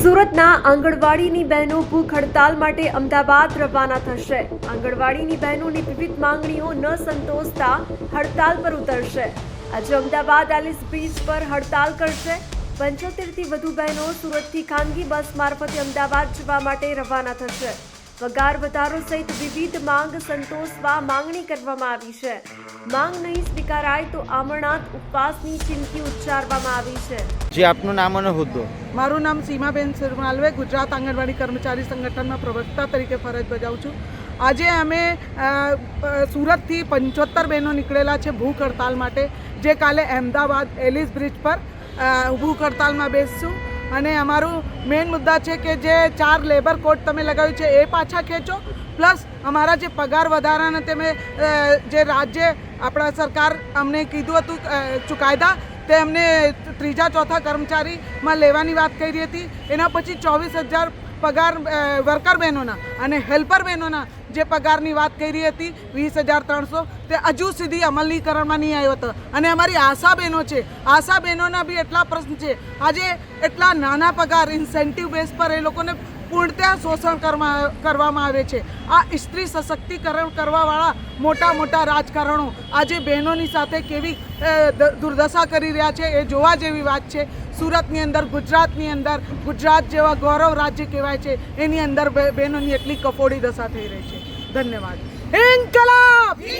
સુરતના આંગણવાડીની બહેનો ભૂખ હડતાલ માટે અમદાવાદ રવાના થશે. આંગણવાડીની બહેનોની વિવિધ માંગણીઓ ન સંતોષતા હડતાલ પર ઉતરશે. આજે અમદાવાદ એલિસ બ્રિજ પર હડતાલ કરશે. પંચોતેરથી વધુ બહેનો સુરતથી ખાનગી બસ મારફતે અમદાવાદ જવા માટે રવાના થશે. પગાર વધારો સહિત વિવિધ માંગ સંતોષવા માંગણી કરવામાં આવી છે. માંગ નહીં સ્વીકારાય તો આમરણાથ ઉપવાસની ચીમકી ઉચ્ચારવામાં આવી છે. જે આપનું નામ અને હોદ્દો? મારું નામ સીમાબેન સિરમાલવે ગુજરાત આંગણવાડી કર્મચારી સંગઠનના પ્રવક્તા તરીકે ફરજ બજાવું છું. આજે અમે સુરતથી પંચોતેર બહેનો નીકળેલા છે ભૂખ હડતાલ માટે. જે કાલે અહેમદાબાદ એલિસ બ્રિજ પર ભૂખ હડતાલમાં બેસશું. અને અમારું મેઇન મુદ્દા છે કે જે ચાર લેબર કોડ તમે લગાવ્યું છે એ પાછા ખેંચો. પ્લસ અમારા જે પગાર વધારાના તમે જે રાજ્ય, આપણા સરકાર અમને કીધું હતું ચુકાયદા, તે અમને ત્રીજા ચોથા કર્મચારીમાં લેવાની વાત કરી હતી. એના પછી ચોવીસ હજાર પગાર વર્કર બહેનોના અને હેલ્પર બહેનોના જે પગારની વાત કરી હતી, વીસ હજાર ત્રણસો, તે હજુ સુધી અમલીકરણમાં નહીં આવ્યો હતો. અને અમારી આશા બહેનો છે, આશા બહેનોના બી એટલા પ્રશ્ન છે. આજે એટલા નાના પગાર ઇન્સેન્ટિવ બેઝ પર એ લોકોને પૂર્ણતઃ શોષણ કરવા કરવામાં આવે છે. આ સ્ત્રી સશક્તિકરણ કરવાવાળા મોટા મોટા રાજકારણો આજે બહેનોની સાથે કેવી દુર્દશા કરી રહ્યા છે એ જોવા જેવી વાત છે. સુરતની અંદર, ગુજરાતની અંદર, ગુજરાત જેવા ગૌરવ રાજ્ય કહેવાય છે, એની અંદર બહેનોની એટલી કફોડી દશા થઈ રહી છે. ધન્યવાદ. ઇન્કલાબ!